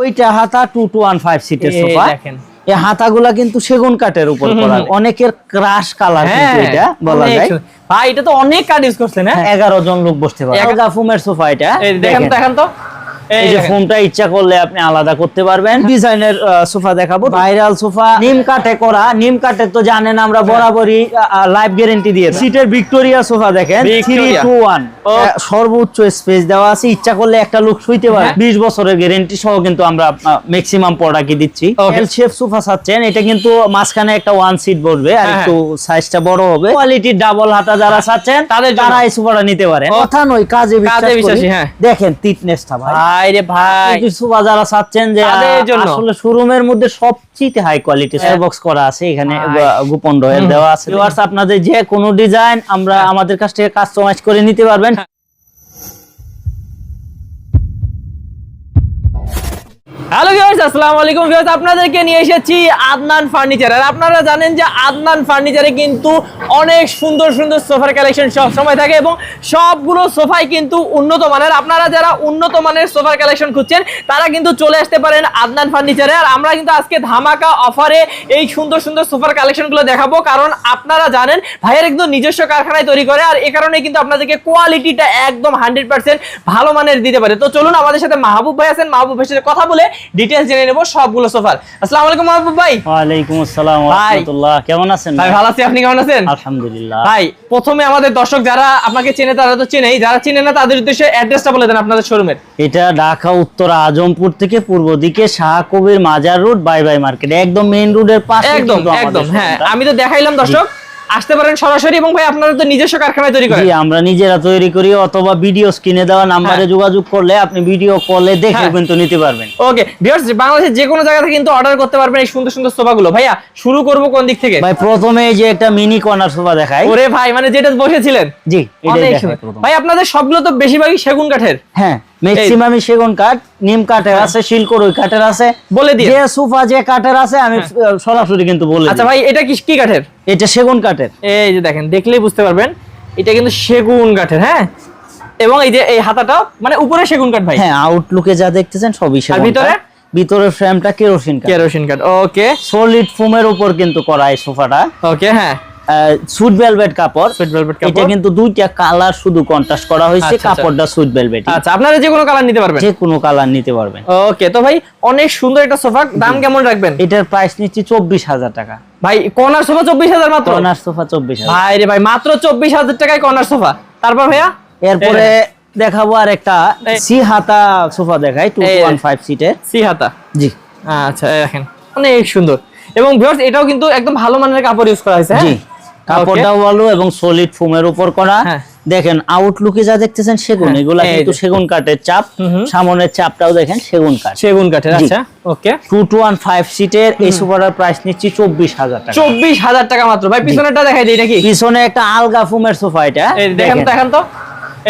ওইটা হাতা two two one five সিটের সোফা। দেখেন। এই হাতাগুলা কিন্তু সেগুন কাঠের উপর করা। অনেকের ক্রাশ কালার কিন্তু হ্যাঁ এটা বলা যায়। ভাই এটা তো অনেক কাজ ইউজ করছেন হ্যাঁ? এগারো জন লোক বসতে পারে। ফুমের সোফা এটা। দেখেন। দেখেন তো। এই যে। ফোমটা ইচ্ছা করলে আপনি আলাদা করতে পারবেন। ডিজাইনের সোফা দেখাবো। ভাইরাল সোফা নিম কাঠে করা। নিম কাঠে তো জানেন আমরা বরাবরই লাইফ গ্যারেন্টি দিয়ে সিটের ভিক্টোরিয়া সোফা দেখেন। থ্রি। Two one. সর্বোচ্চ স্পেস দেওয়া আছে। ইচ্ছা করলে একটা লোক শুইতে পারে। হ্যাঁ। বিশ বছরের গ্যারেন্টি সহ কিন্তু আমরা ম্যাক্সিমাম প্রোডাক্টই দিচ্ছি। এল শেপ সোফা চাচ্ছেন এটা কিন্তু মাঝখানে একটা ওয়ান সিট বসবে। আর হ্যাঁ, একটু সাইজটা বড় হবে। কোয়ালিটি ডাবল হাতা যারা চাচ্ছেন তাদের। তারা এই সোফাটা নিতে পারে কথা নয় কাজে বিশ্বাস হ্যাঁ। দেখেন তিটনেসটা ভাই ভাই। রে ভাই কিছু বাজারা চাচ্ছেন যে। আসলে শোরুমের মধ্যে সবচেয়ে হাই কোয়ালিটি বক্স করা আছে এখানে গোপন রয়েল দেওয়া আছে। আপনাদের যে কোনো ডিজাইন আমরা হ্যাঁ। আমাদের কাছ থেকে কাস্টমাইজ করে নিতে পারবেন। হ্যালো ভিউয়ার্স আসসালামু আলাইকুম। ভিউয়ার্স আপনাদেরকে নিয়ে এসেছি আদনান ফার্নিচার আর আপনারা জানেন যে আদনান ফার্নিচারে কিন্তু অনেক সুন্দর সুন্দর সোফার কালেকশন সব সময় থাকে এবং সবগুলো সোফাই কিন্তু উন্নত মানের। আপনারা যারা উন্নত মানের সোফার কালেকশন খুঁজছেন, তারা কিন্তু চলে আসতে পারেন আদনান ফার্নিচারে আর আমরা কিন্তু আজকে ধামাকা অফারে এই সুন্দর সুন্দর সোফার কালেকশনগুলো দেখাবো। কারণ আপনারা জানেন, ভাইয়ের একদম নিজস্ব কারখানায় তৈরি করে, আর এ কারণে কিন্তু আপনাদেরকে কোয়ালিটিটা একদম হান্ড্রেড পার্সেন্ট ভালো মানের দিতে পারে। তো চলুন, আমাদের সাথে মাহবুব ভাই আছেন। মাহবুব ভাইয়ের সাথে কথা বলে ডিটেলস জেনে নেব সবগুলো সোফার। আসসালামু আলাইকুম মাহবুব ভাই। ওয়ালাইকুম আসসালাম ওয়া রাহমাতুল্লাহ কেমন আছেন ভাই ভাই? ভালো আছি আপনি কেমন আছেন? আলহামদুলিল্লাহ। ভাই প্রথমে আমাদের দর্শক যারা আপনাকে চেনে তারা তো চেনেই। যারা চেনে না তাদের উদ্দেশ্যে অ্যাড্রেসটা বলে দেন আপনাদের শোরুমের এটা ঢাকা উত্তর আজমপুর থেকে পূর্ব দিকে শাহ কবির মাজার রোড বাই বাই মার্কেট একদম মেইন রোডের পাশে একদম একদম হ্যাঁ। আমি তো দেখাইলাম দর্শক। আসতে পারেন সরাসরি এবং ভাই আপনারা তো নিজস্ব কারখানায় তৈরি করেন। জি আমরা নিজেরা তৈরি করি অথবা ভিডিও স্ক্রিনে দেওয়া নাম্বারে হ্যাঁ। যোগাযোগ করলে আপনি ভিডিও কলে দেখে হ্যাঁ। কিন্তু নিতে পারবেন। ওকে ভিউয়ার্স বাংলাদেশের যে কোনো জায়গা থেকে কিন্তু অর্ডার করতে পারবেন এই সুন্দর সুন্দর সোফাগুলো। ভাইয়া শুরু করব কোন দিক থেকে? ভাই প্রথমে এই যে একটা মিনি কর্নার সোফা দেখাই। ওরে ভাই মানে যেটা বসেছিলেন। জি এটাই। ভাই আপনাদের সবগুলো তো বেশিরভাগই সেগুন কাঠের। হ্যাঁ। ম্যাক্সিমামই সেগুন কাঠ নিম কাঠের আছে শিলকরই কাঠের আছে। বলে দিয়ে যে সোফা যে কাঠের আছে আমি সরাসরি কিন্তু বলে আচ্ছা ভাই এটা কি কি কাঠের? এটা সেগুন কাঠের। এই যে দেখেন দেখলেই বুঝতে পারবেন এটা কিন্তু সেগুন কাঠের হ্যাঁ? এবং এই যে এই হাতাটাও মানে উপরে সেগুন কাঠ ভাই। হ্যাঁ আউটলুকে যা দেখতেছেন সবই সেগুন ভিতরে? কাঠ। ভিতরের ফ্রেমটা কেরোসিন কাঠ। কেরোসিন কাঠ ওকে সলিড ফোমের উপর কিন্তু করা এই সোফাটা। ওকে হ্যাঁ। সুট ভেলভেট কাপড়। সুইট ভেলভেট কাপড়। এটা কিন্তু দুইটা কালার শুধু কন্ট্রাস্ট করা হয়েছে আচ্ছা, আচ্ছা। কাপড়টা সুইট ভেলভেট আচ্ছা আপনারা যে কোনো কালার নিতে পারবেন। যে কোনো কালার নিতে পারবেন। ওকে তো ভাই অনেক সুন্দর একটা সোফা। দাম কেমন রাখবেন? এটার প্রাইস নিচ্ছি চব্বিশ হাজার টাকা। ভাই কর্নার সোফা চব্বিশ হাজার মাত্র? কর্নার সোফা চব্বিশ হাজার। ভাই রে ভাই মাত্র চব্বিশ হাজার টাকায় কর্নার সোফা। তারপর ভাইয়া? এরপরে দেখাবো আর একটা সি হাতা সোফা দেখাই টু এই- ওয়ান ফাইভ সিটের সি হাতা জি। আচ্ছা এই দেখেন অনেক সুন্দর। এবং ভিউয়ার্স এটাও কিন্তু একদম ভালো মানের কাপড় ইউজ করা হয়েছে জি। হ্যাঁ কাপড়টাও ভালো এবং সলিড ফোমের উপর করা। হ্যাঁ। দেখেন আউটলুকে যা দেখতেছেন সেগুন হ্যাঁ, এগুলা কিন্তু সেগুন কাঠের চাপ। সামনের চাপটাও দেখেন সেগুন কাঠ। সেগুন কাঠের আচ্ছা okay two two one five সিটের এই সোফাটার প্রাইস নিচ্ছি চব্বিশ হাজার টাকা। চব্বিশ হাজার টাকা মাত্র। ভাই পিছনেরটা দেখাই দিই নাকি? পিছনে একটা আলগা ফোমের সোফা এটা। দেখেন তো এখন তো।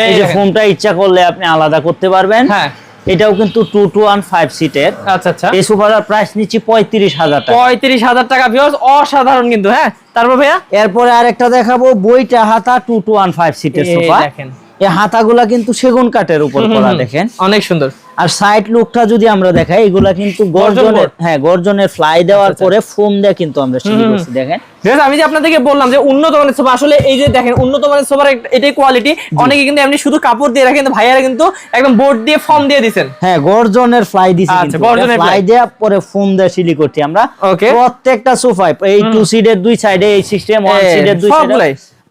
এই যে ফোমটা ইচ্ছা করলে আপনি আলাদা করতে পারবেন। হ্যাঁ। এটাও কিন্তু টু টু ওয়ান ফাইভ সিটের আচ্ছা আচ্ছা। এই সোফাটার প্রাইস নিচ্ছি পঁয়ত্রিশ হাজার টাকা। পঁয়ত্রিশ হাজার টাকা ভিউয়ার্স অসাধারণ কিন্তু হ্যাঁ? তারপর ভাইয়া? এরপরে আরেকটা দেখাবো বইটা হাতা টু টু ওয়ান ফাইভ সিটের সোফা দেখেন। এই হাতাগুলা কিন্তু সেগুন কাঠের উপর করা দেখেন। অনেক সুন্দর। আর সাইড লুকটা যদি আমরা দেখাই এগুলা কিন্তু গর্জনের হ্যাঁ গর্জনের ফ্লাই দেওয়ার আচ্ছা, পরে ফোম দিয়ে কিন্তু আমরা করছি দেখেন। আমি যে আপনাদেরকে বললাম যে উন্নত মানের সোফা আসলে এই যে দেখেন উন্নত মানের সোফার এটাই কোয়ালিটি অনেকে কিন্তু এমনি শুধু কাপড় দিয়ে রাখে কিন্তু ভাইয়ারা কিন্তু একদম বোর্ড দিয়ে ফর্ম দিয়ে দিছেন। হ্যাঁ গর্জনের ফ্লাই দিছি আচ্ছা, গর্জনের ফ্লাই। দেওয়ার পরে ফোম দিয়ে সিলি করছি আমরা. প্রত্যেকটা সোফায় এই টু সিটের দুই সাইডে এই সিস্টেম ওয়ান সিটের দুই সাইডে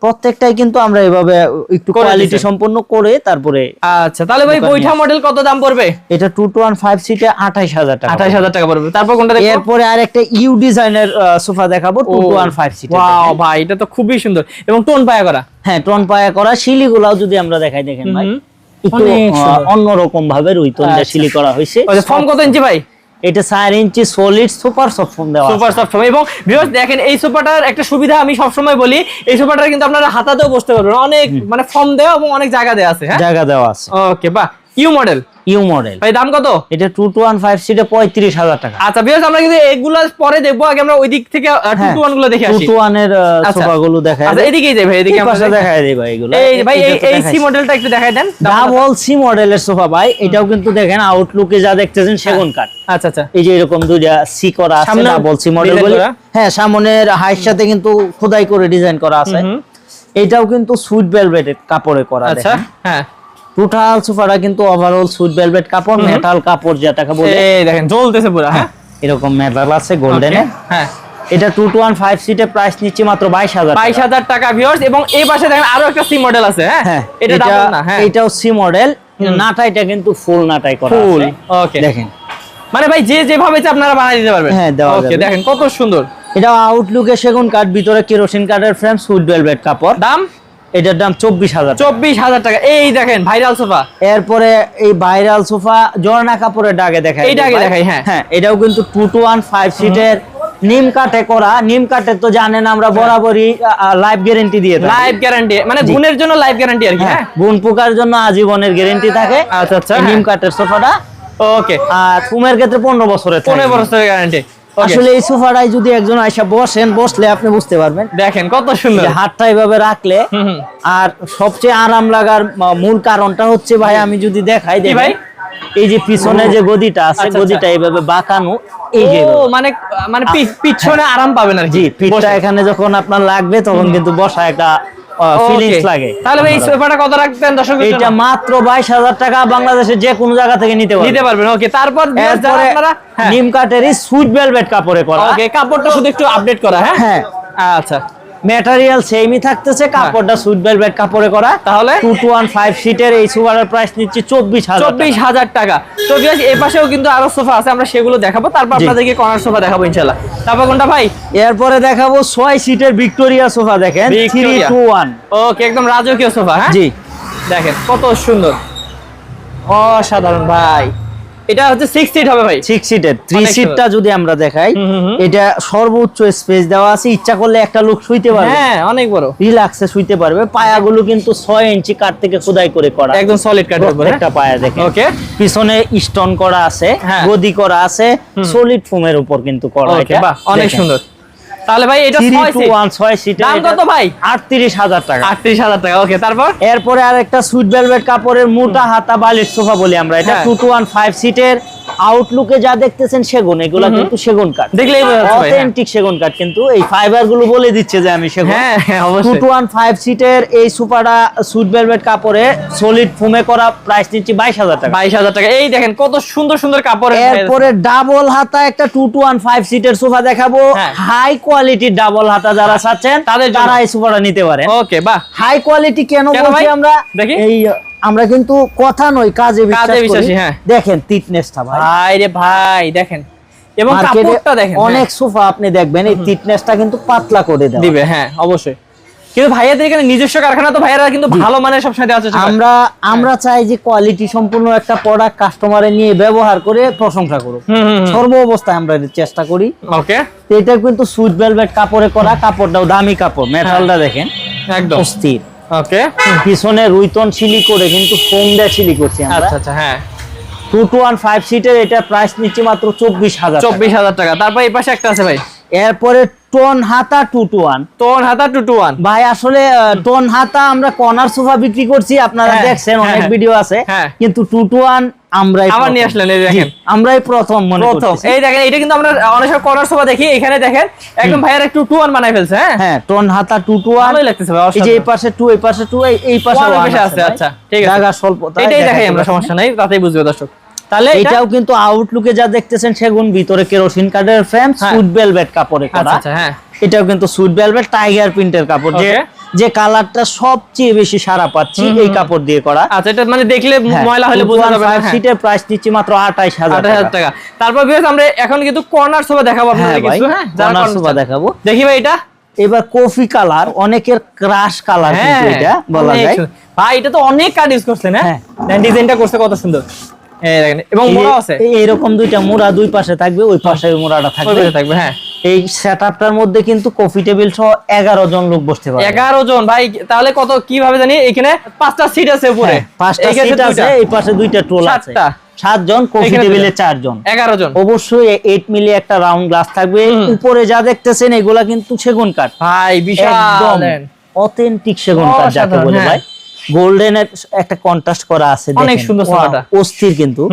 প্রত্যেকটাই কিন্তু আমরা এভাবে একটু কোয়ালিটি সম্পন্ন করে তারপরে আচ্ছা তাহলে ভাই বৈঠা মডেল কত দাম পড়বে? এটা টু টু ওয়ান ফাইভ সিটে আঠাইশ হাজার টাকা আঠাশ হাজার টাকা পড়বে। তারপর কোনটা দেখব? এরপরে আর একটা ইউ ডিজাইনের সোফা দেখাবো টু টু ওয়ান ফাইভ সিটে ওয়াও ভাই এটা তো খুবই সুন্দর। এবং টোন পায়া করা? হ্যাঁ টন পায়া করা শিলিগুলাও যদি আমরা দেখাই দেখেন ভাই। একটু অন্যরকম ভাবে রুইতন দিয়ে আচ্ছা। শিলি করা হয়েছে। ফর্ম কত ইঞ্চি ভাই? এটা চার inch solid super soft foam দেওয়া সুপার সফট এবং ভিউয়ার্স দেখেন এই সোফাটার একটা সুবিধা আমি সব সময় বলি এই সোফাটার কিন্তু আপনারা হাতাতেও বসতে পারবেন। অনেক মানে ফর্ম দেওয়া এবং অনেক জায়গা দেওয়া আছে হ্যাঁ? জায়গা দেওয়া আছে। ওকে বাহ। U model? U model. ভাই দাম কত? এটা টু টু ওয়ান ফাইভ সিটে পঁয়ত্রিশ হাজার টাকা। আচ্ছা বিকজ আমরা কিন্তু এগুলো পরে দেখব আগে আমরা ওই দিক থেকে টু টু ওয়ানগুলো দেখে আসি। টু ওয়ানের আচ্ছা। সোফা গুলো দেখা আচ্ছা এদিকেই যাই ভাই এদিকে আমরা। দেখাই দিবা এগুলো। এই ভাই এই সি। মডেলটা একটু দেখাই দেন। ডাবল সি মডেলের সোফা ভাই। এটাও কিন্তু দেখেন আউটলুকে যা দেখতেছেন সেগুন কাঠ আচ্ছা আচ্ছা। এই যে এরকম দুইটা সি করা আছে ডাবল সি মডেল হ্যাঁ সামনের হাইট সাথে কিন্তু খোদাই করে ডিজাইন করা আছে। এটাও কিন্তু সুইট ভেলভেটের কাপড়ে করা আচ্ছা হ্যাঁ। টোটাল সোফাটা কিন্তু ওভারঅল সুইট ভেলভেট কাপড় মেটাল কাপড় যেটাকে বলে। এই দেখেন জ্বলতেছে পুরো হ্যাঁ। এরকম মেটাল আছে গোল্ডেনে হ্যাঁ। এটা টু টু ওয়ান ফাইভ সিটে প্রাইস নিচ্ছে মাত্র বাইশ হাজার বাইশ হাজার টাকা ভিউয়ার্স এবং এই পাশে দেখেন আরও একটা সি মডেল আছে হ্যাঁ। হ্যাঁ এটা ডাবল না হ্যাঁ। এটাও সি মডেল নাটাইটা কিন্তু ফুল নাটাই করা ফুল ওকে দেখেন। মানে ভাই যে যেভাবে আপনারা বানিয়ে দিতে পারবেন। হ্যাঁ, ওকে দেখেন কত সুন্দর। এটা আউটলুকে সেগুন কাঠ ভিতরে কেরোসিন কাঠের ফ্রেম সুইট ভেলভেট কাপড়। দাম? এটার দাম চব্বিশ হাজার চব্বিশ হাজার টাকা। এই দেখেন ভাইরাল সোফা এরপরে এই ভাইরাল সোফা জর্না কাপড়ের দাগে দেখাই এই ভাই। দেখাই, হ্যাঁ। হ্যাঁ এটাও কিন্তু টু টু ওয়ান ফাইভ সিটের নিম কাঠে করা। নিম কাঠের তো জানেন আমরা বরাবরই লাইফ গ্যারেন্টি দিয়ে লাইফ গ্যারান্টি মানে। গুণের জন্য লাইফ গ্যারান্টি আর কি হ্যাঁ হ্যাঁ। গুণ পোকার জন্য আজীবনের গ্যারেন্টি থাকে। আচ্ছা আচ্ছা হ্যাঁ। নিম কাঠের সোফাটা ওকে আর ফুমের ক্ষেত্রে পনেরো বছরের। পনেরো বছরের গ্যারান্টি আসলে এই সোফাটায় যদি একজন আইসা বসেন বসলে আপনি বুঝতে পারবেন। দেখেন কত সুন্দর। হাতটা এভাবে রাখলে। আর সবচেয়ে আরাম লাগার মূল কারণটা হচ্ছে ভাই আমি যদি দেখাই কি ভাই? এই যে পিছনে যে গদিটা আছে আচ্ছা, গদিটা এইভাবে বাঁকানো এই যে মানে মানে পিছনে আরাম পাবেন আর জি কি পিঠটা এখানে যখন আপনার লাগবে তখন কিন্তু বসা একটা ফিলিংস লাগে। তাহলে এই সোফাটা কত রাখতেন দর্শক এটা মাত্র বাইশ হাজার টাকা বাংলাদেশের যে কোনো জায়গা থেকে নিতে নিতে পারবেন পারবেন ওকে তারপর আপনারা হ্যাঁ। নিম কাঠেরই সুইট ভেলভেট কাপড়ে করা। ওকে কাপড়টা শুধু একটু আপডেট করা হ্যাঁ? হ্যাঁ। আচ্ছা। ম্যাটেরিয়াল সেমই থাকতেছে কাপড়টা সুইট ভেলভেট কাপড়ে করা। তাহলে? টু টু ওয়ান ফাইভ সিটের এই সুপারের প্রাইস নিচ্ছে চব্বিশ হাজার চব্বিশ হাজার টাকা। তো বিয়াস এই পাশেও কিন্তু আরও সোফা আছে আমরা সেগুলো দেখাবো। তারপর। আপনাদেরকে কর্নার সোফা দেখাবো ইনশাল্লাহ তারপর কোনটা ভাই? এরপরে দেখাবো ছয় সিটের ভিক্টোরিয়া সোফা দেখেন। Three Victoria। Two one okay একদম রাজকীয় সোফা হ্যাঁ? জি। দেখেন কত সুন্দর। অসাধারণ ভাই। এটা হচ্ছে 6 সিট হবে ভাই। 6 সিটের 3 সিটটা যদি আমরা দেখাই। এটা সর্বোচ্চ স্পেস দেওয়া আছে। ইচ্ছা করলে একটা লোক শুইতে পারবে। হ্যাঁ অনেক বড়। রিল্যাক্সে শুইতে পারবে। পায়াগুলো কিন্তু ছয় ইঞ্চি কাঠ থেকে খোদাই করে করা। একদম সলিড কাঠের উপরে একটা পায়া দেখেন। ওকে পিছনে স্টোন করা আছে হ্যাঁ। গদি করা আছে সলিড ফোমের উপর কিন্তু করা বাহ অনেক সুন্দর। তাহলে ভাই এটা থ্রি ছয় টু সিট ওয়ান ছয় দাম কত ভাই? আটত্রিশ হাজার টাকা। আটত্রিশ হাজার টাকা। ওকে তারপর? এরপরে আরেকটা সুইট ভেলভেট কাপড়ের মোটা হাতা বালির সোফা বলি আমরা। এটা হ্যাঁ। টু টু ওয়ান ফাইভ সিটের আউটলুকে যা দেখতেছেন সেগুন এগুলো কিন্তু সেগুন কাঠ। দেখলেই ভাই, হ্যাঁ। অথেন্টিক সেগুন কাঠ কিন্তু। এই ফাইবারগুলো বলে দিচ্ছে যে আমি সেগুন। হ্যাঁ হ্যাঁ অবশ্যই। টু ওয়ান ফাইভ সিটের এই সোফাটা সুইট ভেলভেট কাপড়ে সলিড ফোমে করা প্রাইস নিচ্ছি বাইশ হাজার টাকা। বাইশ হাজার টাকা। এই দেখেন কত সুন্দর সুন্দর কাপড় এরপরে ডাবল হাতা একটা টু টু ওয়ান ফাইভ সিটের সোফা দেখাবো। হ্যাঁ। হাই কোয়ালিটির ডাবল হাতা যারা চাচ্ছেন তাদের। তারা এই সোফাটা নিতে পারেন। ওকে বাহ। হাই কোয়ালিটি কেন কেন বলছি আমরা? দেখি। এই আমরা কিন্তু কথা নয় কাজে বিশ্বাসী, হ্যাঁ। দেখেন তিটনেসটা ভাই। ভাই রে ভাই দেখেন। এবং কাপড়টা দেখেন অনেক হ্যাঁ। সোফা আপনি দেখবেন এই তিটনেসটা কিন্তু পাতলা করে দেয় দিবে হ্যাঁ অবশ্যই। কিন্তু ভাইয়াদের এখানে নিজস্ব কারখানা তো ভাইয়ারা কিন্তু ভালো মানের সবসময় দেওয়ার চেষ্টা আমরা আমরা চাই যে কোয়ালিটি সম্পূর্ণ একটা প্রোডাক্ট কাস্টমারে নিয়ে ব্যবহার করে প্রশংসা করুক। সর্ব অবস্থায় আমরা চেষ্টা করি। ওকে। এটা কিন্তু সুইট ভেলভেট কাপড়ে করা কাপড়টাও দামি কাপড় মেটালটা দেখেন। একদম। অস্থির। ওকে পিছনে রুইতন সিলি করে কিন্তু ফোমডা সিলি করছি আমরা। আচ্ছা আচ্ছা হ্যাঁ। টু টু ওয়ান ফাইভ সিটের এটা প্রাইস নিচ্ছে মাত্র চব্বিশ হাজার। চব্বিশ হাজার টাকা। তারপর এই পাশে একটা আছে ভাই। এরপরে টোন হাতা টু টু ওয়ান তোর হাতা টু টু ওয়ান ভাই আসলে টোন হাতা আমরা কর্নার সোফা বিক্রি করছি আপনারা হ্যাঁ, দেখছেন হ্যাঁ, অনেক। ভিডিও আছে। হ্যাঁ। কিন্তু টু টু ওয়ান আমরাই আবার প্রথম। নিয়ে আসলেন, এই দেখেন। আমরাই প্রথম মনে প্রথম। এই দেখেন এটা কিন্তু আমরা অনেক সময় কর্নার সোফা দেখি এখানে দেখেন একদম ভাইয়ার একটু টু ওয়ান বানাই ফেলছে হ্যাঁ? হ্যাঁ টোন হাতা টু টু ওয়ান ভালোই লাগতেছে ভাই, এই যে এই পাশে টু এই পাশে টু এই পাশে ওয়ান আছে, আচ্ছা, ঠিক আছে। জায়গা এটাই দেখাই আমরা সমস্যা নাই তাতেই বুঝবে দর্শক। তাহলে এটা এটাও কিন্তু আউটলুকে যা দেখতেছেন সেগুন ভিতরে কেরোসিন কাঠের ফ্রেম হ্যাঁ। সুট ভেলভেট কাপড়ে করা। আচ্ছা আচ্ছা হ্যাঁ। এটাও কিন্তু সুইট ভেলভেট টাইগার প্রিন্টের কাপড়। যে যে কালারটা সবচেয়ে বেশি সারা পাচ্ছি এই কাপড় দিয়ে করা। আচ্ছা এটা মানে দেখলে হ্যাঁ, ময়লা হলে বোঝা যাবে না হ্যাঁ। সিটের প্রাইস নিচ্ছি মাত্র আঠাইশ হাজার আঠাশ হাজার টাকা। তারপর বিকজ আমরা এখন কিন্তু কর্নার সোফা দেখাবো হ্যাঁ আপনাদের কিছু হ্যাঁ? কর্নার সোফা দেখাবো। দেখি ভাই এটা। এবার কফি কালার অনেকের ক্রাশ কালার কিন্তু হ্যাঁ এটা বলা যায়। ভাই এটা তো অনেক কাট ইউজ করছেন হ্যাঁ? হ্যাঁ। ডিজাইনটা করছে কত সুন্দর। এবং মোড়া আছে। এইরকম দুইটা মোড়া দুই পাশে থাকবে ওই পাশে মোড়াটা থাকবে। থাকবে হ্যাঁ। এই সেটআপটার মধ্যে কিন্তু কফি টেবিল সহ এগারো জন লোক বসতে পারবে। এগারো জন ভাই তাহলে কত কীভাবে জানি এখানে পাঁচটা সিট আছে উপরে। হ্যাঁ, পাঁচটা সিট আছে এই পাশে দুইটা টোল আছে। সাতজন কফি টেবিলে। চারজন। এগারো জন। অবশ্যই এইট মিলি একটা রাউন্ড গ্লাস থাকবে। উপরে যা দেখতেছেন এগুলা কিন্তু সেগুন কাঠ। ভাই বিশাল একদম অথেন্টিক সেগুন কাঠ যাকে বলে হ্যাঁ। ভাই। গোল্ডেনের একটা কন্ট্রাস্ট করা আছে অনেক সুন্দর সোফাটা। অস্থির কিন্তু।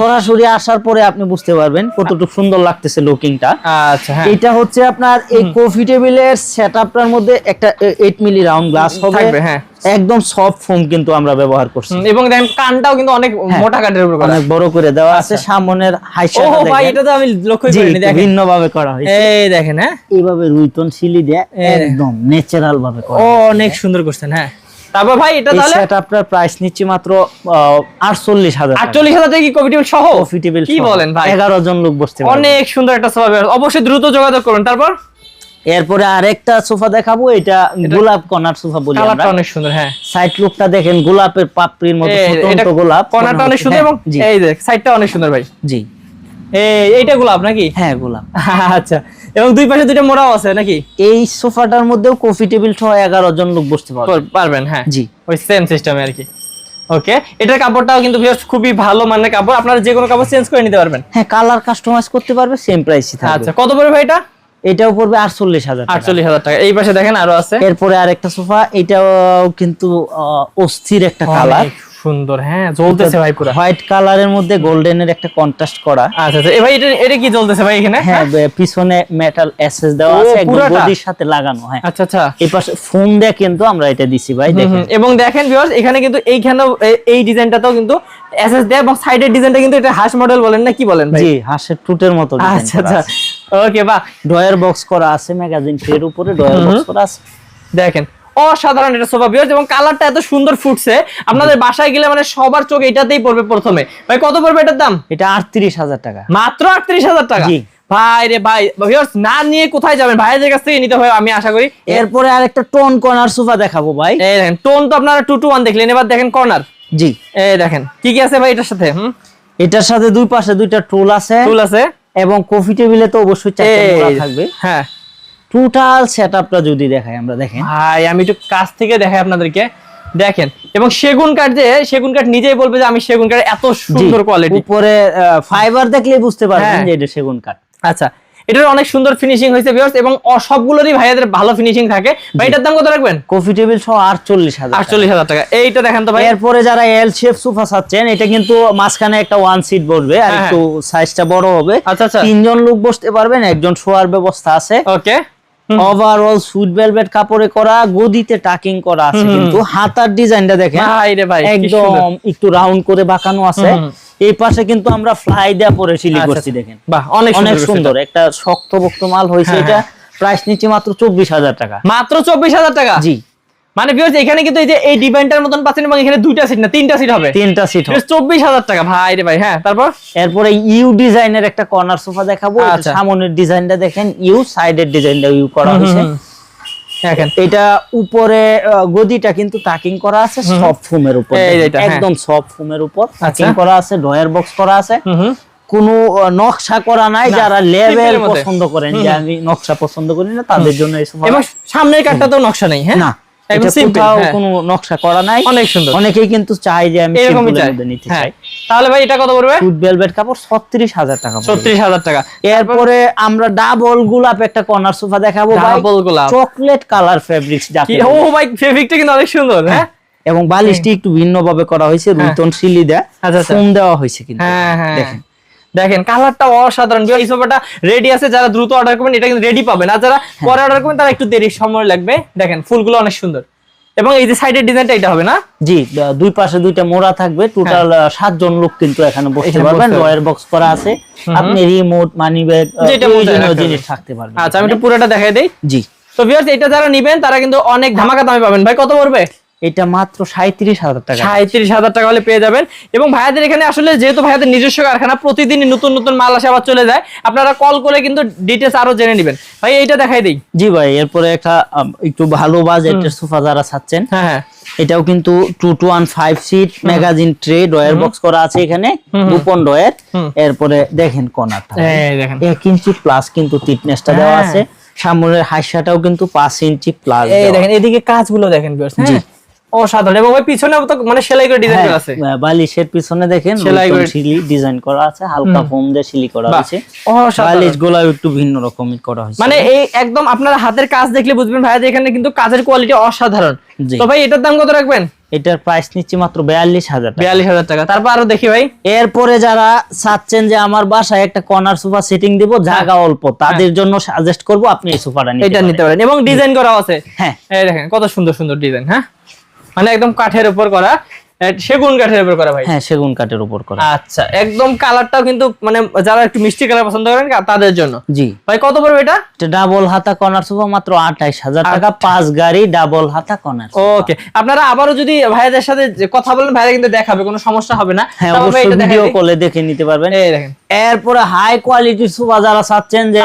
সরাসরি আসার পরে আপনি বুঝতে পারবেন কতটুকু সুন্দর লাগতেছে লুকিংটা আচ্ছা হ্যাঁ। এটা হচ্ছে আপনার এই কফি টেবিলের সেটআপটার মধ্যে একটা 8 মিলি রাউন্ড গ্লাস হবে। হ্যাঁ। একদম সফট ফোম কিন্তু আমরা ব্যবহার করছি। এবং দেখেন কানটাও কিন্তু অনেক মোটা কাঠের উপর অনেক বড় করে দেওয়া আছে আচ্ছা। সামনের ও ভাই এটা তো আমি লক্ষ্য করিনি দেখেন। ভিন্ন ভাবে করা হয়েছে। এই দেখেন হ্যাঁ। এইভাবে রুইতন শিলি দিয়ে একদম ন্যাচারাল ভাবে করা অনেক সুন্দর করছেন হ্যাঁ। তারপর ভাই এটা তাহলে? সেটআপটার প্রাইস নিচ্ছি মাত্র আটচল্লিশ হাজার আটচল্লিশ হাজার টাকা কি কফি টেবিল সহ? কফি টেবিল কি বলেন ভাই? এগারো জন লোক বসতে পারবে। অনেক সুন্দর একটা সোফা অবশ্যই দ্রুত যোগাযোগ করুন। তারপর? এরপরে আরেকটা সোফা দেখাবো এটা গোলাপ কর্নার সোফা বলি আমরা। অনেক সুন্দর হ্যাঁ। সাইড লুকটা দেখেন গোলাপের পাপড়ির মতো ফুটন্ত গোলাপ। কর্নারটা অনেক সুন্দর হ্যাঁ, এবং এই দেখ সাইডটা অনেক সুন্দর ভাই। জি। এই এইটা গোলাপ নাকি? হ্যাঁ গোলাপ। আচ্ছা। এবং দুই পাশে দুইটা মোড়াও আছে নাকি? এই সোফাটার মধ্যেও কফি টেবিল সহ এগারো জন লোক বসতে পারবে। পারবেন হ্যাঁ। জি। ওই সেম সিস্টেমে আর কি। ওকে এটার কাপড়টাও কিন্তু খুবই ভালো মানের কাপড়। আপনারা যে কোনো কাপড় চেঞ্জ করে নিতে পারবেন। হ্যাঁ কালার কাস্টমাইজ করতে পারবে সেম প্রাইসই থাকবে। আচ্ছা কত পড়বে ভাই এটা? এটাও পড়বে আটচল্লিশ হাজার আটচল্লিশ হাজার টাকা। এই পাশে দেখেন আরও আছে। এরপরে আরেকটা সোফা এটাও কিন্তু অস্থির একটা কালার সুন্দর হ্যাঁ জ্বলতেছে ভাই পুরো। হোয়াইট কালারের মধ্যে গোল্ডেনের একটা কন্ট্রাস্ট করা। আচ্ছা আচ্ছা। ভাই এটা এটা কি জ্বলতেছে ভাই এখানে? হ্যাঁ পিছনে মেটাল এসএস দেওয়া আছে একদম বডির সাথে লাগানো হ্যাঁ। আচ্ছা আচ্ছা। এই পাশে ফোম দিয়ে কিন্তু আমরা এটা দিছি ভাই দেখেন। এবং দেখেন ভিউয়ার্স এখানে কিন্তু এইখানেও এই ডিজাইনটাতেও কিন্তু এসএস দেয় এবং সাইডের ডিজাইনটা কিন্তু এটা হাঁস মডেল বলেন না কি বলেন ভাই? জি হাঁসের টুটের মতো আচ্ছা আচ্ছা। ওকে বাহ। ডয়ার বক্স করা আছে ম্যাগাজিন ট্রের উপরে ডয়ার বক্স করা আছে। দেখেন অসাধারণ এটা সোফা ভিউয়ার্স এবং কালারটা এত সুন্দর ফুটছে। আপনাদের বাসায় গেলে মানে সবার চোখ এটাতেই পড়বে প্রথমে। ভাই কত পড়বে এটার দাম? এটা আটত্রিশ হাজার টাকা। মাত্র আটত্রিশ হাজার টাকা। ভাই রে ভাই ভিউয়ার্স না নিয়ে কোথায় যাবেন? ভাইদের কাছ থেকে নিতে হবে আমি আশা করি। এরপরে আরেকটা টোন কর্নার সোফা দেখাবো ভাই। এই দেখেন টোন তো আপনারা টু টু ওয়ান দেখলেন এবার দেখেন কর্নার জি। এই দেখেন কি কি আছে ভাই এটার সাথে? হুম? এটার সাথে দুই পাশে দুইটা টুল আছে। টুল আছে। এবং কফি টেবিলে তো অবশ্যই চারটে থাকবে। হ্যাঁ। টোটাল সেটআপটা যদি দেখাই আমরা দেখেন। ভাই আমি একটু কাছ থেকে দেখাই আপনাদেরকে। দেখেন এবং সেগুন কাঠ যে সেগুন কাঠ নিজেই বলবে যে আমি সেগুন কাঠ এত সুন্দর কোয়ালিটি উপরে ফাইবার দেখলেই বুঝতে পারবেন হ্যাঁ। যে এটা সেগুন কাঠ। আচ্ছা এটার অনেক সুন্দর ফিনিশিং হয়েছে ভিউয়ার্স এবং সবগুলোরই ভাইয়াদের ভালো ফিনিশিং থাকে। ভাই এটার দাম কত রাখবেন? কফি টেবিল সহ আটচল্লিশ হাজার টাকা। আটচল্লিশ হাজার টাকা। এইটা দেখেন তো ভাই। এরপরে যারা এল শেপ সোফা চাচ্ছেন এটা কিন্তু মাঝখানে একটা ওয়ান সিট বসবে আর হ্যাঁ, একটু সাইজটা বড় হবে। আচ্ছা, আচ্ছা। তিনজন লোক বসতে পারবেন একজন শোয়ার ব্যবস্থা আছে। ওকে ওভারঅল সুইট ভেলভেট কাপড়ে করা গদিতে টাকিং করা আছে কিন্তু হাতার ডিজাইনটা দেখেন ভাই রে ভাই একদম একটু রাউন্ড করে বাঁকানো আছে। এই পাশে কিন্তু আমরা ফ্লাই দেয়া পরে সিলি আচ্ছা, করছি আচ্ছা। দেখেন। বাহ অনেক অনেক সুন্দর একটা শক্তপোক্ত মাল হয়েছে হ্যাঁ, এটা। হ্যাঁ। প্রাইস নিচে মাত্র চব্বিশ হাজার টাকা। মাত্র চব্বিশ হাজার টাকা? জি। মানে ভিউয়ার্স এখানে কিন্তু এই যে এই ডিজাইনটার মতন পাচ্ছেন এবং এখানে দুইটা সিট না তিনটা সিট হবে। তিনটা সিট চব্বিশ হাজার টাকা। ভাই রে ভাই হ্যাঁ তারপর? এরপরে ইউ ডিজাইনের একটা কর্নার সোফা দেখাবো। এটা আচ্ছা। সামনের ডিজাইনটা দেখেন ইউ সাইডের ডিজাইনটা ইউ করা হয়েছে। দেখেন। এটা উপরে গদিটা কিন্তু টাকিং করা আছে সফট ফোমের উপর। হ্যাঁ। একদম সফট ফোমের উপর। টাকিং আচ্ছা। করা আছে ডয়ার বক্স করা আছে। কোনো নকশা করা নাই যারা লেভেল পছন্দ করেন যে আমি নকশা পছন্দ করি না তাদের জন্য এই সোফা এবং সামনের কাঠটা তো নকশা নেই হ্যাঁ? না। কোথাও হ্যাঁ। কোনো নকশা করা নাই। অনেক সুন্দর। অনেকেই কিন্তু চায় যে আমি এরকমই চাই নিতে হ্যাঁ। চাই। তাহলে ভাই এটা কত পড়বে? ফুড ভেলভেট কাপড় ছত্রিশ হাজার টাকা পড়বে। ছত্রিশ হাজার টাকা। এরপরে আমরা ডাবল গোলাপ একটা কর্নার সোফা দেখাবো ভাই। গোলাপ। চকলেট কালার ফেব্রিক্স যাকে ও ভাই ফেব্রিকটা কিন্তু অনেক সুন্দর হ্যাঁ? এবং বালিশটি একটু ভিন্ন ভাবে করা হয়েছে রুতন শিলি দেয়া। আচ্ছা, আচ্ছা। ফোম দেওয়া হয়েছে কিন্তু। হ্যাঁ হ্যাঁ। দেখেন। দেখেন কালারটা অসাধারণ। এই সোফাটা রেডি আছে যারা দ্রুত অর্ডার করবেন এটা কিন্তু রেডি পাবেন। আর যারা হ্যাঁ। পরে অর্ডার করবেন তারা একটু দেরি সময় লাগবে। দেখেন ফুলগুলো অনেক সুন্দর। এবং এই যে সাইডের ডিজাইনটা এটা হবে না? জি দুই পাশে দুইটা মোড়া থাকবে। টোটাল সাতজন লোক কিন্তু এখানে বসতে হ্যাঁ। পারবেন। ডয়ার বক্স করা আছে। আপনি রিমোট মানি ব্যাগ জিনিস। থাকতে পারবেন আচ্ছা আমি একটু পুরোটা দেখাই দেই। জি। তো ভিউয়ার্স এটা যারা নেবেন তারা কিন্তু অনেক ধামাকা দামে পাবেন। ভাই কত পড়বে? এটা মাত্র সাঁত্রিশ হাজার টাকা। সাঁত্রিশ হাজার টাকা হলে পেয়ে যাবেন। এবং ভাইয়াদের এখানে আসলে যেহেতু ভাইয়াদের নিজস্ব কারখানা প্রতিদিনই নতুন নতুন মাল আসে আবার চলে যায়। আপনারা কল করে কিন্তু ডিটেলস আরও জেনে নেবেন। ভাই এইটা দেখাই দিই। জি ভাই এরপরে একটা একটু ভালো বাজেটের সোফা যারা চাচ্ছেন হ্যাঁ হ্যাঁ। এটাও কিন্তু two two one five seat magazine tray drawer box করা আছে এখানে গোপন ডয়ার। এরপরে দেখেন কোনাটা এক ইঞ্চি প্লাস কিন্তু টিটনেসটা দেওয়া হ্যাঁ। আছে। সামনের হাইসাটাও কিন্তু পাঁচ ইঞ্চি প্লাস এই দেখেন এদিকে কাজগুলো দেখেন হ্যাঁ। অসাধারণ। এবং ওই পিছনে তো মানে সেলাই করে ডিজাইন করা আছে। বালিশের পিছনে দেখেন সেলাই করে- শিলি ডিজাইন করা আছে হালকা ফোম দিয়ে শিলি করা আছে বালিশগুলা একটু ভিন্ন রকমের করা হয়েছে। মানে এই একদম আপনার হাতের কাজ দেখলে বুঝবেন ভাইয়াদের এখানে কিন্তু কাজের কোয়ালিটি অসাধারণ। তো ভাই এটার দাম কত রাখবেন? এটার প্রাইস নিচ্ছি মাত্র বিয়াল্লিশ হাজার বিয়াল্লিশ হাজার টাকা। তারপর আরও দেখি ভাই। এরপরে যারা চাচ্ছেন যে আমার বাসায় একটা কর্নার সোফা সেটিং দিব জায়গা অল্প তাদের জন্য সাজেস্ট করব আপনি এই সোফাটা নিতে এটা। নিতে পারেন। এবং ডিজাইন করা আছে। হ্যাঁ। এই দেখেন কত সুন্দর সুন্দর ডিজাইন হ্যাঁ? মানে একদম কাঠের উপর করা সেগুন কাঠের উপর করা ভাই? হ্যাঁ সেগুন কাঠের উপর করা। আচ্ছা একদম কালারটাও কিন্তু মানে যারা একটু মিষ্টি কালার পছন্দ করেন তাদের জন্য। জি। ভাই কত পড়বে এটা? এটা ডাবল হাতা কর্নার সোফা মাত্র আঠাইশ হাজার টাকা পাঁচ গাড়ি ডাবল হাতা কর্নার ওকে আপনারা আবারও যদি ভাইয়াদের সাথে কথা বলেন ভাইয়া কিন্তু দেখাবে কোনো সমস্যা হবে না। হ্যাঁ অবশ্যই এটা ভিডিও কলে দেখে নিতে পারবেন। এই দেখেন। এরপরে হাই কোয়ালিটির সোফা যারা চাচ্ছেন যে।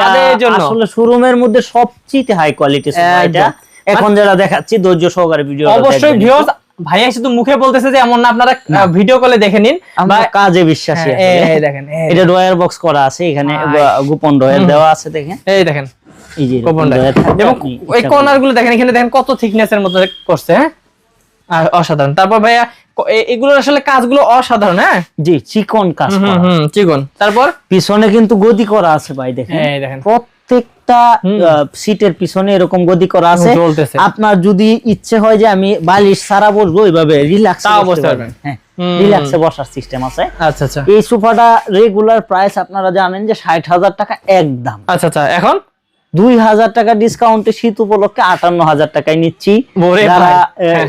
আসলে শোরুমের মধ্যে সবচেয়ে হাই কোয়ালিটির সোফা এটা। এখন যারা দেখাচ্ছি ধৈর্য সহকারে ভিডিও অবশ্যই ভিউয়ার্স ভাইয়া শুধু মুখে বলতেছে যে এমন না আপনারা ভিডিও কলে দেখে নিন। আমরা কাজে বিশ্বাসী হ্যাঁ, এই দেখেন এটা ড্রয়ার বক্স করা আছে এখানে গোপন ড্রয়ার দেওয়া আছে দেখেন। এই দেখেন এই যে গোপন ড্রয়ার এবং আপনি ওই কর্নারগুলো দেখেন এখানে দেখেন কত থিকনেস এর মতো করছে হ্যাঁ? আর অসাধারণ। তারপর ভাইয়া ক- এ- এগুলোর আসলে কাজগুলো অসাধারণ হ্যাঁ? জি চিকন কাজ করা। চিকন। তারপর? পিছনে কিন্তু গদি করা আছে ভাই দেখেন। এই দেখেন। প্রত্যেকটা সিটের পিছনে এরকম গদি করা আছে। আপনার যদি ইচ্ছে হয় যে আমি বালিশ সারা বসবো ওইভাবে রিল্যাক্স তাও বসতে পারবেন। হ্যাঁ রিল্যাক্সে বসার সিস্টেম আছে। আচ্ছা আচ্ছা। এই সোফাটা রেগুলার প্রাইস আপনারা জানেন যে ষাট হাজার টাকা একদম। আচ্ছা আচ্ছা এখন? দুই হাজার টাকা ডিসকাউন্টে শীত উপলক্ষে আটান্ন হাজার টাকায় নিচ্ছি। ওরে যারা হ্যাঁ।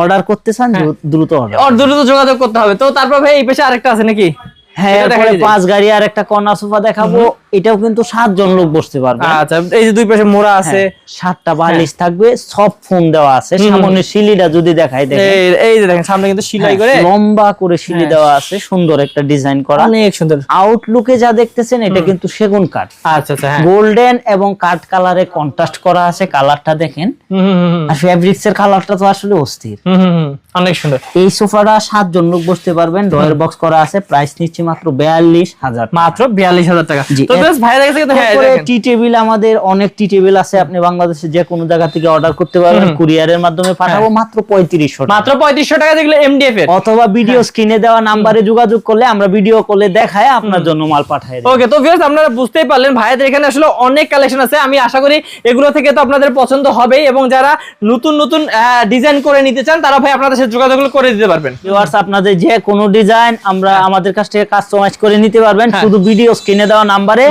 অর্ডার করতে চান দ্রুত অর্ডার দ্রুত যোগাযোগ করতে হবে। তো তারপর ভাই এই পেশে আরেকটা আছে নাকি? হ্যাঁ এরপরে পাঁচ গাড়ি আর একটা কর্নার সোফা দেখাবো। এটাও কিন্তু সাতজন লোক বসতে পারবে। আচ্ছা এই যে দুই পাশে মোড়া আছে। সাতটা বালিশ থাকবে সব ফোম দেওয়া আছে। হুম। সামনে সিলিটা যদি দেখাই দেখেন। এই এই যে দেখেন সামনে কিন্তু সেলাই করে হ্যাঁ, লম্বা করে সিলি হ্যাঁ। দেওয়া আছে সুন্দর একটা ডিজাইন করা। অনেক সুন্দর। আউটলুকে যা দেখতেছেন এটা কিন্তু সেগুন কাঠ। আচ্ছা আচ্ছা হ্যাঁ। গোল্ডেন এবং কাঠ কালারে কন্ট্রাস্ট করা আছে কালারটা দেখেন। আর ফেব্রিক্স এর কালারটা তো আসলে অস্থির। অনেক সুন্দর। এই সোফাটা সাতজন লোক বসতে পারবেন। ডয়ার বক্স করা আছে। প্রাইস নিচ্ছে মাত্র বিয়াল্লিশ হাজার মাত্র বিয়াল্লিশ হাজার টাকা। তো হ্যাঁ টি টেবিল আমাদের অনেক টি টেবিল আছে। আপনি বাংলাদেশে যে কোনো জায়গা থেকে অর্ডার করতে পারবেন। কুরিয়ারের মাধ্যমে পাঠাবো মাত্র পঁয়ত্রিশশো মাত্র পঁয়ত্রিশশো টাকা যেগুলো এমডিএফ এর। অথবা ভিডিও হ্যাঁ। স্ক্রিনে দেওয়া নাম্বারে যোগাযোগ করলে আমরা ভিডিও কলে দেখায় আপনার জন্য মাল পাঠাই ওকে তো ভিউয়ার্স আপনারা বুঝতেই পারলেন ভাইয়াদের এখানে আসলে অনেক কালেকশন আছে। আমি আশা করি এগুলো থেকে তো আপনাদের পছন্দ হবেই। এবং যারা নতুন নতুন ডিজাইন করে নিতে চান তারা ভাই আপনাদের সাথে যোগাযোগ করে দিতে পারবেন। ভিউয়ার্স আপনাদের যে কোনো ডিজাইন আমরা আমাদের কাছ থেকে কাস্টমাইজ করে নিতে পারবেন। হ্যাঁ। শুধু ভিডিও স্ক্রিনে দেওয়া নাম্বারে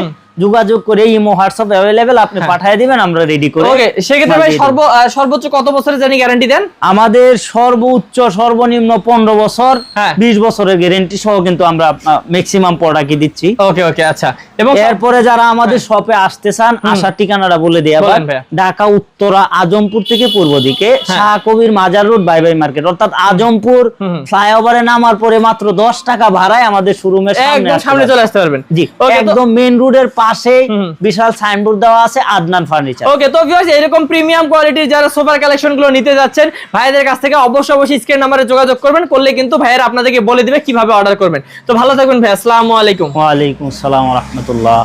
যোগাযোগ করে ইমো হোয়াটসঅ্যাপ অ্যাভেলেবেল আপনি পাঠিয়ে দিবেন আমরা রেডি করে ওকে সেক্ষেত্রে ভাই সর্ব সর্বোচ্চ কত বছরের জানি গ্যারান্টি দেন? আমাদের সর্বোচ্চ সর্বনিম্ন পনেরো বছর হ্যাঁ। বিশ বছরের গ্যারেন্টি সহ কিন্তু আমরা ম্যাক্সিমাম প্রোডাক্টই দিচ্ছি। ওকে ওকে আচ্ছা। এবং এরপরে যারা আমাদের শপে আসতে চান আসার ঠিকানাটা বলে দিই আবার। ঢাকা উত্তরা আজমপুর থেকে পূর্ব দিকে শাহ কবির মাজার রোড বাই বাই মার্কেট। অর্থাৎ আজমপুর। ফ্লাইওভারে নামার পরে মাত্র দশ টাকা ভাড়ায় আমাদের শোরুমের সামনে একদম সামনে চলে আসতে পারবেন। জি একদম মেইন রোডের পাশেই হুম। বিশাল সাইনবোর্ড দেওয়া আছে আদনান ফার্নিচার ওকে তো ভিউয়ার্স এরকম প্রিমিয়াম কোয়ালিটির যারা সোফার কালেকশনগুলো নিতে যাচ্ছেন ভাইদের কাছ থেকে অবশ্যই অবশ্যই স্ক্রিন নাম্বারে যোগাযোগ করবেন করলে কিন্তু ভাইয়ের আপনাদেরকে বলে দিবে কীভাবে অর্ডার করবেন। তো ভালো থাকবেন ভাই আসসালামু আলাইকুম। ওয়া আলাইকুম আসসালাম রহমতুল্লাহ।